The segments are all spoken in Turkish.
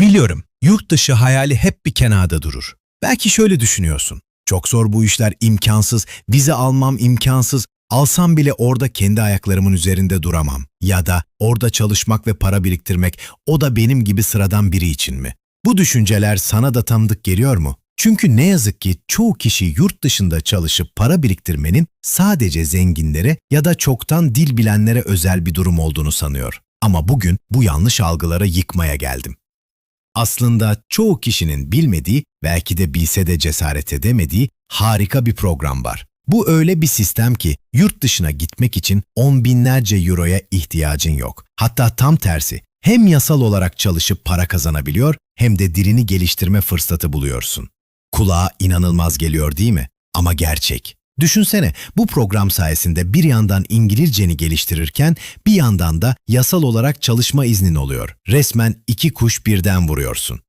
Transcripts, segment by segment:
Biliyorum, yurt dışı hayali hep bir kenarda durur. Belki şöyle düşünüyorsun. Çok zor bu işler, imkansız, vize almam imkansız, alsam bile orada kendi ayaklarımın üzerinde duramam. Ya da orada çalışmak ve para biriktirmek, o da benim gibi sıradan biri için mi? Bu düşünceler sana da tanıdık geliyor mu? Çünkü ne yazık ki çoğu kişi yurt dışında çalışıp para biriktirmenin sadece zenginlere ya da çoktan dil bilenlere özel bir durum olduğunu sanıyor. Ama bugün bu yanlış algıları yıkmaya geldim. Aslında çoğu kişinin bilmediği, belki de bilse de cesaret edemediği harika bir program var. Bu öyle bir sistem ki yurt dışına gitmek için on binlerce euroya ihtiyacın yok. Hatta tam tersi, hem yasal olarak çalışıp para kazanabiliyor hem de dilini geliştirme fırsatı buluyorsun. Kulağa inanılmaz geliyor değil mi? Ama gerçek. Düşünsene bu program sayesinde bir yandan İngilizceni geliştirirken bir yandan da yasal olarak çalışma iznin oluyor. Resmen iki kuş birden vuruyorsun.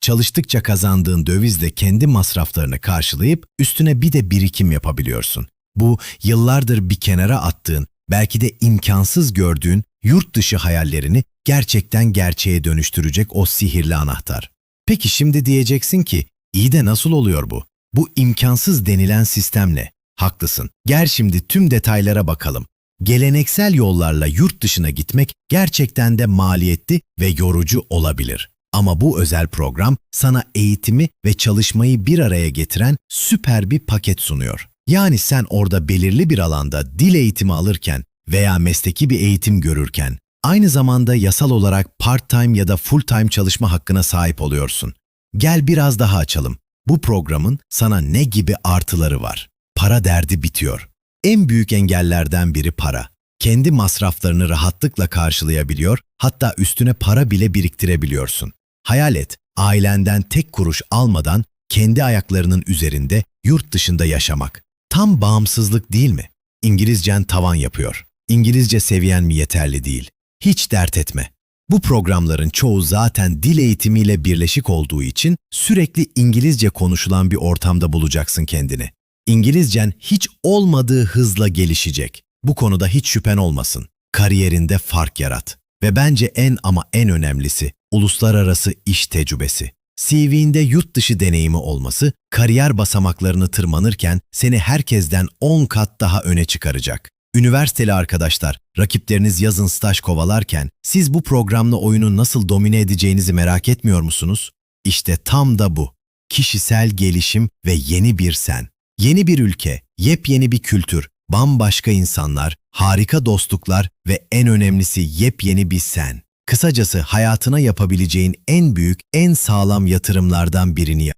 Çalıştıkça kazandığın dövizle kendi masraflarını karşılayıp üstüne bir de birikim yapabiliyorsun. Bu yıllardır bir kenara attığın, belki de imkansız gördüğün yurt dışı hayallerini gerçekten gerçeğe dönüştürecek o sihirli anahtar. Peki şimdi diyeceksin ki, iyi de nasıl oluyor bu? Bu imkansız denilen sistemle. Haklısın. Gel şimdi tüm detaylara bakalım. Geleneksel yollarla yurt dışına gitmek gerçekten de maliyetli ve yorucu olabilir. Ama bu özel program sana eğitimi ve çalışmayı bir araya getiren süper bir paket sunuyor. Yani sen orada belirli bir alanda dil eğitimi alırken veya mesleki bir eğitim görürken aynı zamanda yasal olarak part-time ya da full-time çalışma hakkına sahip oluyorsun. Gel biraz daha açalım. Bu programın sana ne gibi artıları var? Para derdi bitiyor. En büyük engellerden biri para. Kendi masraflarını rahatlıkla karşılayabiliyor, hatta üstüne para bile biriktirebiliyorsun. Hayal et, ailenden tek kuruş almadan kendi ayaklarının üzerinde yurt dışında yaşamak. Tam bağımsızlık değil mi? İngilizcen tavan yapıyor. İngilizce seviyen mi yeterli değil? Hiç dert etme. Bu programların çoğu zaten dil eğitimiyle birleşik olduğu için sürekli İngilizce konuşulan bir ortamda bulacaksın kendini. İngilizcen hiç olmadığı hızla gelişecek. Bu konuda hiç şüphen olmasın. Kariyerinde fark yarat. Ve bence en ama en önemlisi uluslararası iş tecrübesi. CV'inde yurt dışı deneyimi olması, kariyer basamaklarını tırmanırken seni herkesten 10 kat daha öne çıkaracak. Üniversiteli arkadaşlar, rakipleriniz yazın staj kovalarken siz bu programla oyunu nasıl domine edeceğinizi merak etmiyor musunuz? İşte tam da bu. Kişisel gelişim ve yeni bir sen. Yeni bir ülke, yepyeni bir kültür, bambaşka insanlar, harika dostluklar ve en önemlisi yepyeni bir sen. Kısacası hayatına yapabileceğin en büyük, en sağlam yatırımlardan birini yap.